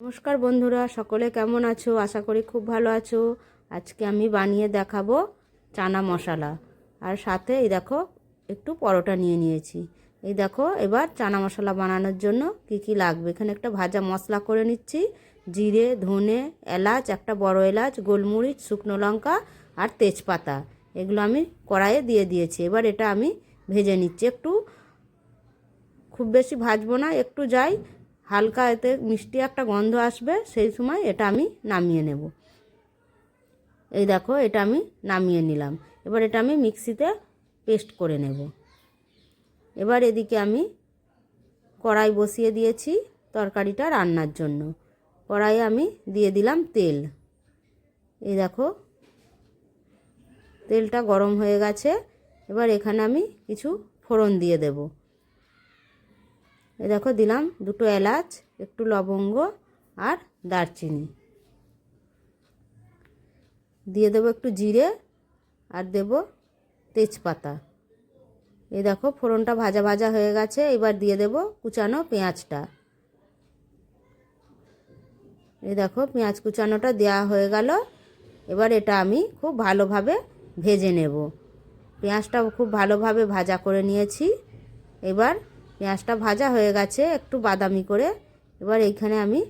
নমস্কার বন্ধুরা, সকলে কেমন আছো? আশা করি খুব ভালো আছো। আজকে আমি বানিয়ে দেখাবো চানা মশলা। আর সাথে এই দেখো, একটু পরোটা নিয়ে নিয়েছি। এই দেখো, এবার চানা মশলা বানানোর জন্য কি কি লাগবে? এখানে একটা ভাজা মশলা করে নিচ্ছি। জিরে, ধনে, এলাচ, একটা বড় এলাচ, গোলমরিচ, শুকনো লঙ্কা আর তেজপাতা। এগুলো আমি কড়াইয়ে দিয়ে দিয়েছি। এবার এটা আমি ভেজে নিচ্ছি। একটু খুব বেশি ভাজবো না, একটু যাই। হালকা এতে মিষ্টি একটা গন্ধ আসবে, সেই সময় এটা আমি নামিয়ে নেব। এই দেখো, এটা আমি নামিয়ে নিলাম। এবার এটা আমি মিক্সিতে পেস্ট করে নেব। এবার এদিকে আমি কড়াই বসিয়ে দিয়েছি তরকারিটা রান্নার জন্য। কড়াইয়ে আমি দিয়ে দিলাম তেল। এই দেখো, তেলটা গরম হয়ে গেছে। এবার এখানে আমি কিছু ফোড়ন দিয়ে দেবো। দেখো দিলাম দুটো এলাচ, একটু লবঙ্গ আর দারচিনি। দিয়ে দেবো একটু জিরে আর দেব তেজপাতা। এই দেখো ফোড়নটা ভাজা ভাজা হয়ে গেছে, এবার দিয়ে দেব কুচানো পেঁয়াজটা। এই দেখো পেঁয়াজ কুচানোটা দেওয়া হয়ে গেল, এবার এটা আমি খুব ভালোভাবে ভেজে নেব। পেঁয়াজটা খুব ভালোভাবে ভাজা করে নিয়েছি, এবার পেঁয়াজটা ভাজা হয়ে গেছে, একটু বাদামি করে। এবার এইখানে আমি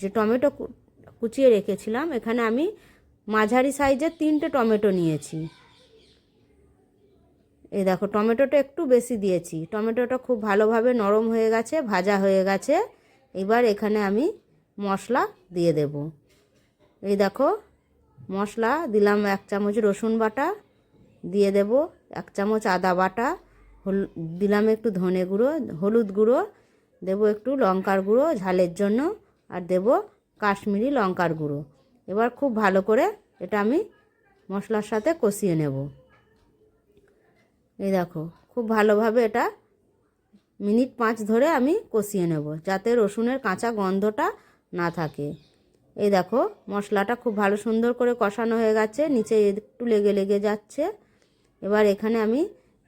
যে টমেটো কুচিয়ে রেখেছিলাম, এখানে আমি মাঝারি সাইজের তিনটে টমেটো নিয়েছি। এই দেখো, টমেটোটা একটু বেশি দিয়েছি। টমেটোটা খুব ভালোভাবে নরম হয়ে গেছে, ভাজা হয়ে গেছে। এবার এখানে আমি মশলা দিয়ে দেব। এই দেখো, মশলা দিলাম এক চামচ রসুন বাটা, দিয়ে দেব এক চামচ আদা বাটা। হল, দিলাম একটু ধনে গুঁড়ো, হলুদ গুঁড়ো, দেবো একটু লঙ্কার গুঁড়ো ঝালের জন্য, আর দেব কাশ্মীরি লঙ্কার গুঁড়ো। এবার খুব ভালো করে এটা আমি মশলার সাথে কষিয়ে নেব। এই দেখো, খুব ভালোভাবে এটা মিনিট পাঁচ ধরে আমি কষিয়ে নেব, যাতে রসুনের কাঁচা গন্ধটা না থাকে। এই দেখো, মশলাটা খুব ভালো সুন্দর করে কষানো হয়ে গেছে, নিচে একটু লেগে লেগে যাচ্ছে। এবার এখানে আমি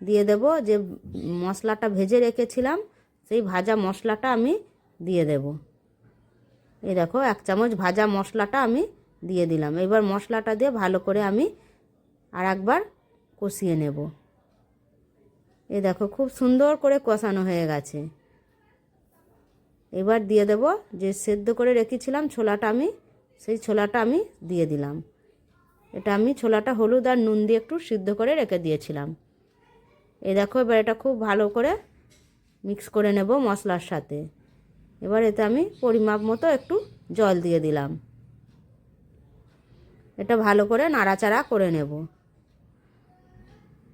দিয়ে দেব, যে মশলাটা ভেজে রেখেছিলাম, সেই ভাজা মশলাটা আমি দিয়ে দেব। এই দেখো, এক চামচ ভাজা মশলাটা আমি দিয়ে দিলাম। এবার মশলাটা দিয়ে ভালো করে আমি আর একবার কষিয়ে নেব। এ দেখো, খুব সুন্দর করে কষানো হয়ে গেছে। এবার দিয়ে দেব, যে সেদ্ধ করে রেখেছিলাম ছোলাটা আমি, সেই ছোলাটা আমি দিয়ে দিলাম। এটা আমি ছোলাটা হলুদ আর নুন দিয়ে একটু সিদ্ধ করে রেখে দিয়েছিলাম। এই দেখো, এবার এটা খুব ভালো করে মিক্স করে নেব মশলার সাথে। এবার এতে আমি পরিমাপ মতো একটু জল দিয়ে দিলাম। এটা ভালো করে নাড়াচাড়া করে নেব।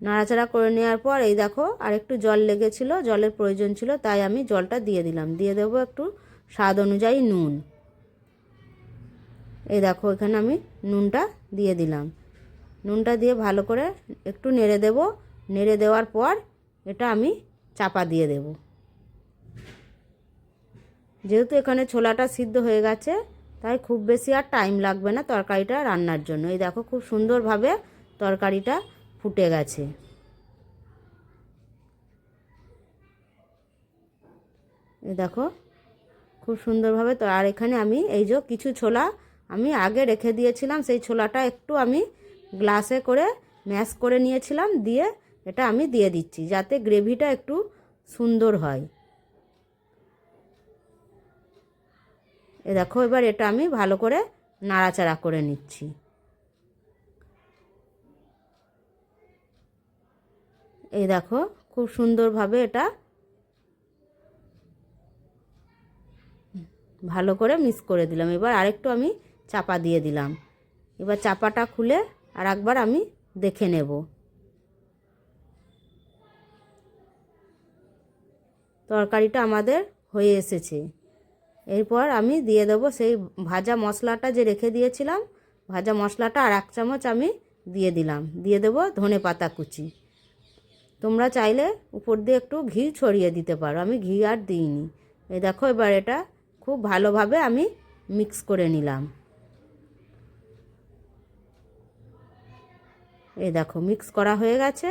নাড়াচাড়া করে নেওয়ার পর এই দেখো আর একটু জল লেগেছিল, জলের প্রয়োজন ছিল, তাই আমি জলটা দিয়ে দিলাম। দিয়ে দেবো একটু স্বাদ অনুযায়ী নুন। এই দেখো, এখানে আমি নুনটা দিয়ে দিলাম। নুনটা দিয়ে ভালো করে একটু নেড়ে দেবো। নেড়ে দেওয়ার পর এটা আমি চাপা দিয়ে দেব। যেহেতু এখানে ছোলাটা সিদ্ধ হয়ে গেছে, তাই খুব বেশি আর টাইম লাগবে না তরকারিটা রান্নার জন্য। এই দেখো খুব সুন্দরভাবে তরকারিটা ফুটে গেছে। দেখো খুব সুন্দরভাবে তো, আর এখানে আমি এই যে কিছু ছোলা আমি আগে রেখে দিয়েছিলাম, সেই ছোলাটা একটু আমি গ্লাসে করে ম্যাশ করে নিয়েছিলাম, দিয়ে এটা আমি দিয়ে দিচ্ছি, যাতে গ্রেভিটা একটু সুন্দর হয়। এ দেখো, এবার এটা আমি ভালো করে নাড়াচাড়া করে নিচ্ছি। এই দেখো, খুব সুন্দরভাবে এটা ভালো করে মিক্স করে দিলাম। এবার আরেকটু আমি চাপা দিয়ে দিলাম। এবার চাপাটা খুলে আর একবার আমি দেখে নেব। তরকারিটা আমাদের হয়ে এসেছে। এরপর আমি দিয়ে দেবো সেই ভাজা মশলাটা যে রেখে দিয়েছিলাম, ভাজা মশলাটা আর এক চামচ আমি দিয়ে দিলাম। দিয়ে দেবো ধনে পাতা কুচি। তোমরা চাইলে উপর দিয়ে একটু ঘি ছড়িয়ে দিতে পারো, আমি ঘি আর দিইনি। এই দেখো এবার এটা খুব ভালোভাবে আমি মিক্স করে নিলাম। এই দেখো, মিক্স করা হয়ে গেছে।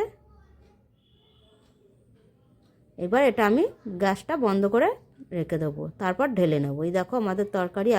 এবার এটা আমি গ্যাসটা বন্ধ করে রেখে দেবো, তারপর ঢেলে নেব। এই দেখো আমাদের তরকারি